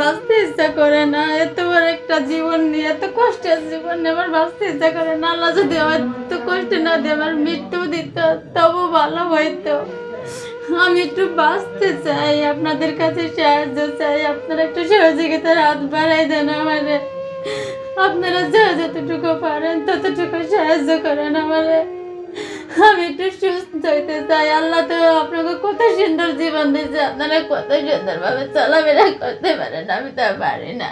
বাঁচতে ইচ্ছা করে না। এত বড় একটা জীবন নিয়ে, এত কষ্টের জীবন নিয়ে আমার বাঁচতে ইচ্ছা করে না। আল্লাহ যদি আমার এত কষ্ট না দিয়ে আমার মৃত্যু দিত, তবু ভালো হইতো। আমি একটু বাঁচতে চাই, আপনাদের কাছে সাহায্য চাই। আপনারা একটু সহযোগিতার হাত বাড়াই দেন আমারে। আপনারা যা যতটুকু পারেন, ততটুকু সাহায্য করেন আমারে। আমি একটু সুস্থ হইতে চাই। আল্লাহ তো আপনাকে কত সুন্দর জীবন দিয়েছে। আপনারা কত সুন্দরভাবে চলাফেরা করতে পারেন, আমি তো পারি না।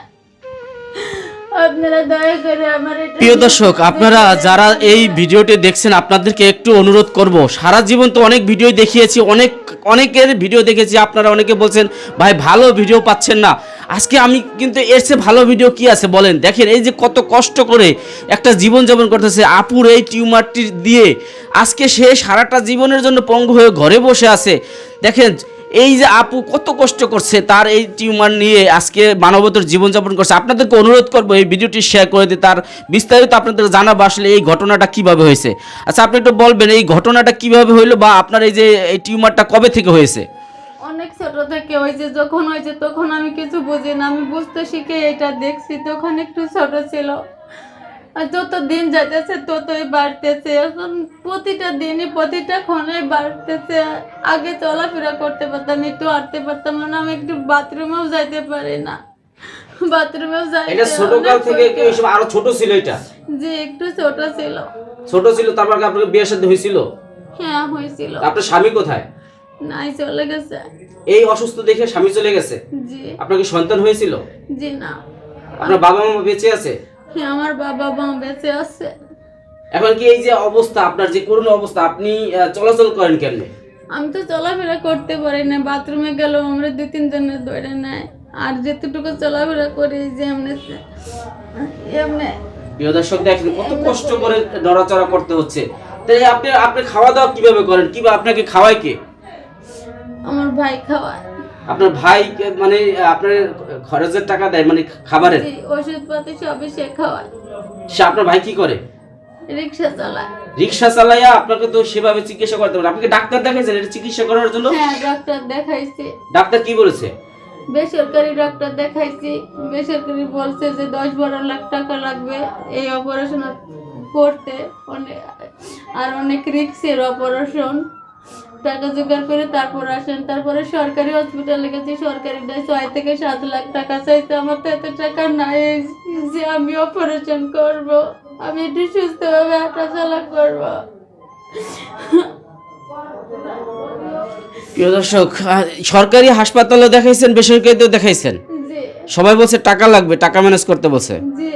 আপনারা দয়া করে আমার একটু প্রিয় দর্শক আপনারা যারা এই ভিডিওটি দেখছেন আপনাদেরকে একটু অনুরোধ করব। সারা জীবন তো অনেক ভিডিও দেখিয়েছি অনেক অনেকের ভিডিও দেখেছি। আপনারা অনেকে বলছেন ভাই ভালো ভিডিও পাচ্ছেন না। আজকে আমি কিন্তু এর চেয়ে ভালো ভিডিও কি আছে বলেন? দেখেন এই যে কত কষ্ট করে একটা জীবন যাপন করতেছে আপুর এই টিউমারটি দিয়ে। আজকে সে সারাটা জীবনের জন্য পঙ্গু হয়ে ঘরে বসে আছে। দেখেন এই যে আপু কত কষ্ট করছে, তার এই টিউমার নিয়ে আজকে মানবতার জীবনযাপন করছে। আপনাদেরকে অনুরোধ করব এই ভিডিওটি শেয়ার করে দিতে তার বিস্তারিত আপনাদের জানাব আসলে এই ঘটনাটা কীভাবে হয়েছে। আচ্ছা আপনি একটু বলবেন, এই ঘটনাটা কীভাবে হইল বা আপনার এই যে এই টিউমারটা কবে থেকে হয়েছে? অনেক ছোট থেকে হয়েছে, যখন হয়েছে তখন আমি কিছু বুঝি না, আমি বুঝতে শিখে এটা দেখছি, তখন একটু ছোট ছিল। যত দিন যাইতেছে ততই বাড়তেছে। এখন প্রতিটা দিনই প্রতিটা ক্ষণে বাড়তেছে। আগে চলাফেরা করতে পারতাম একটু হাঁটতে পারতাম না আমি একটু বাথরুমেও যাইতে পারি না। বাথরুমেও যাই এটা ছোটকাল থেকে এইসব আরও ছোট ছিল এটা? যে একটু ছোট ছিল। ছোট ছিল তারপর আপনাকে বিয়ের সাথে হয়েছিল? হ্যাঁ হয়েছিল। আপনার স্বামী কোথায়? নাই চলে গেছে। এই অসুস্থ দেখে স্বামী চলে গেছে? জি। আপনার কি সন্তান হয়েছিল? জি না। আপনার বাবা মা বেঁচে আছে? হ্যাঁ আমার বাবা মা বেঁচে আছে। এখন কি এই যে অবস্থা আপনার যে করুণ অবস্থা আপনি চলাচল করেন কেমনে? আমি তো চলাফেরা করতে পারি না বাথরুমে গেলেও আমরা দুই তিনজনের ধরে নেয়। আর যেতটুকু চলাফেরা করি যে এমনি এমনি। প্রিয় দর্শক দেখেন কত কষ্ট করে নড়াচড়া করতে হচ্ছে। তাই আপনি আপনি খাওয়া দাওয়া কীভাবে করেন? কিংবা আপনাকে খাওয়ায় কে? আমার ভাই খাওয়ায়। আপনার ভাই মানে আপনার খরচের টাকা দেয় মানে খাবারের? ওষুধপাতি সবই সে খাওয়ায়। সে আপনার ভাই কি করে? রিক্সা চালায়। রিক্সা চালাইয়া আপনাকে তো সেভাবে চিকিৎসা করতে পারে আপনি ডাক্তার দেখাইছেন এটা চিকিৎসা করার জন্য? হ্যাঁ ডাক্তার দেখাইছি। ডাক্তার কি বলেছে? বেসরকারি ডাক্তার দেখাইছি। বেসরকারি বলছে যে দশ বারো লাখ টাকা লাগবে এই অপারেশন করতে। অনেক আর অনেক রিক্সের অপারেশন। টাকা জোগাড় করে তারপর আসেন। তারপরে সরকারি হসপিটালে গেছি। সরকারি দেয় ছয় থেকে সাত লাখ টাকা। চাইছে আমার তো এত টাকা নাই যে আমি অপারেশন করব। আমি একটু সুস্থভাবে হাঁটাচলা করব। প্রিয় দর্শক সরকারি হাসপাতালে দেখাইছেন বেসরকারিতেও দেখাইছেন? সবাই বলছে টাকা লাগবে টাকা ম্যানেজ করতে বলছে। জি।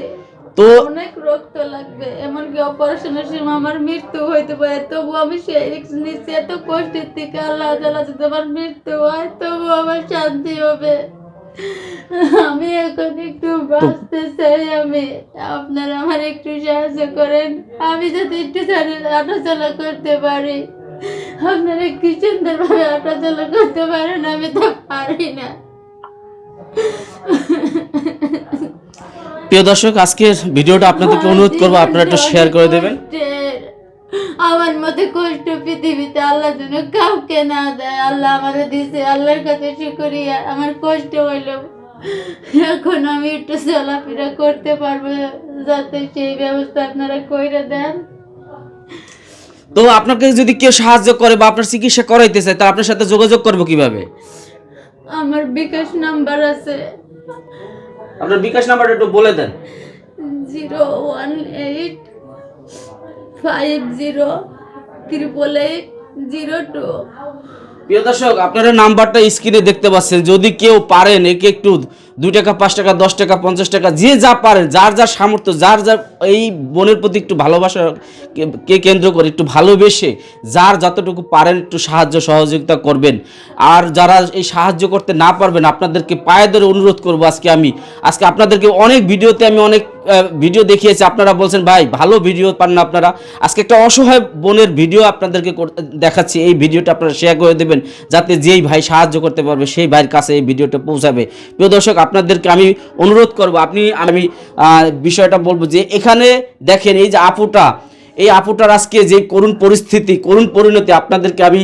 তো অনেক রক্ত লাগবে, এমনকি অপারেশনের সময় আমার মৃত্যু হইতে পারে তবু আমি সেই রিস্ক নিচ্ছি, এত কষ্টের থেকে আল্লাহ তালা যদি আমার মৃত্যু হয় তবু আমার শান্তি হবে। আমি এখন একটু বাঁচতে চাই আমি, আপনারা আমার একটু সাহায্য করেন, আমি যদি একটু হাঁটাচলা করতে পারি। আপনারা কি সুন্দরভাবে হাঁটাচলা করতে পারেন, আমি তো পারি না। প্রিয় দর্শক আজকের ভিডিওটা আপনাদেরকে অনুরোধ করব আপনারা একটু শেয়ার করে দেবেন। আমার মতো কষ্ট পৃথিবীতে আল্লাহ যেন কাউকে না দেয় আল্লাহ আমাদের দিছে আল্লাহর কাছে শুকরিয়া। আমার কষ্ট হইল। এখন আমি একটু চলাফেরা করতে পারব যাতে সেই ব্যবস্থা আপনারা কইরে দেন। তো আপনাকে যদি কেউ সাহায্য করে বা আপনার চিকিৎসা করাইতে চায় তা আপনার সাথে যোগাযোগ করব কীভাবে? আমার বিকাশ নাম্বার আছে। আপনার বিকাশ নাম্বারটা একটু বলে দেন। Zero one eight five zero triple eight zero two. প্রিয় দর্শক, আপনারা নাম্বারটা স্ক্রিনে দেখতে পাচ্ছেন। যদি কেউ পারেন, একে একটু দুই টাকা, পাঁচ টাকা, দশ টাকা, পঞ্চাশ টাকা, যে যা পারেন, যার যার সামর্থ্য, যার যার এই বোনের প্রতি একটু ভালোবাসা কে- কেন্দ্র করে, একটু ভালোবেসে যার যতটুকু পারেন, একটু সাহায্য, সহযোগিতা করবেন। আর যারা এই সাহায্য করতে না পারবেন, আপনাদেরকে পায়ে ধরে অনুরোধ করব আজকে আমি। আজকে আপনাদেরকে অনেক ভিডিওতে আমি অনেক ভিডিও দেখিয়েছি, আপনারা বলছেন, ভাই, ভালো ভিডিও পান না আপনারা। আজকে একটা অসহায় বোনের ভিডিও আপনাদেরকে দেখাচ্ছি। এই ভিডিওটা আপনারা শেয়ার করে দেবেন, যাতে যেই ভাই সাহায্য করতে পারবে, সেই ভাইয়ের কাছে এই ভিডিওটা পৌঁছাবে। প্রিয় দর্শক, আপনাদেরকে আমি অনুরোধ করব, আপনি, আমি বিষয়টা বলব যে, এখানে দেখেন, এই যে আপুটা, এই আপুটার আজকে যে করুণ পরিস্থিতি, করুণ পরিণতি আপনাদেরকে আমি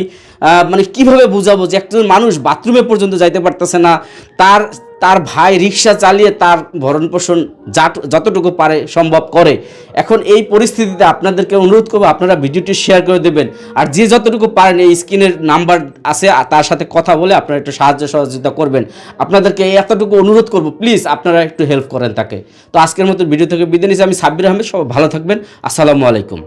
মানে কীভাবে বুঝাবো যে একজন মানুষ বাথরুমে পর্যন্ত যাইতে পারতেছে না, তার তার ভাই রিক্সা চালিয়ে তার ভরণ পোষণ যতটুকু পারে সম্ভব করে। এখন এই পরিস্থিতিতে আপনাদেরকে অনুরোধ করব, আপনারা ভিডিওটি শেয়ার করে দেবেন। আর যে যতটুকু পারেন এই স্ক্রিনের নাম্বার আছে তার সাথে কথা বলে আপনারা একটু সাহায্য সহযোগিতা করবেন। আপনাদেরকে এতটুকু অনুরোধ করব প্লিজ আপনারা একটু হেল্প করেন তাকে। তো আজকের মতো ভিডিও থেকে বিদায় নিচ্ছি। আমি সাব্বির আহমেদ সব ভালো থাকবেন। আসসালামু আলাইকুম।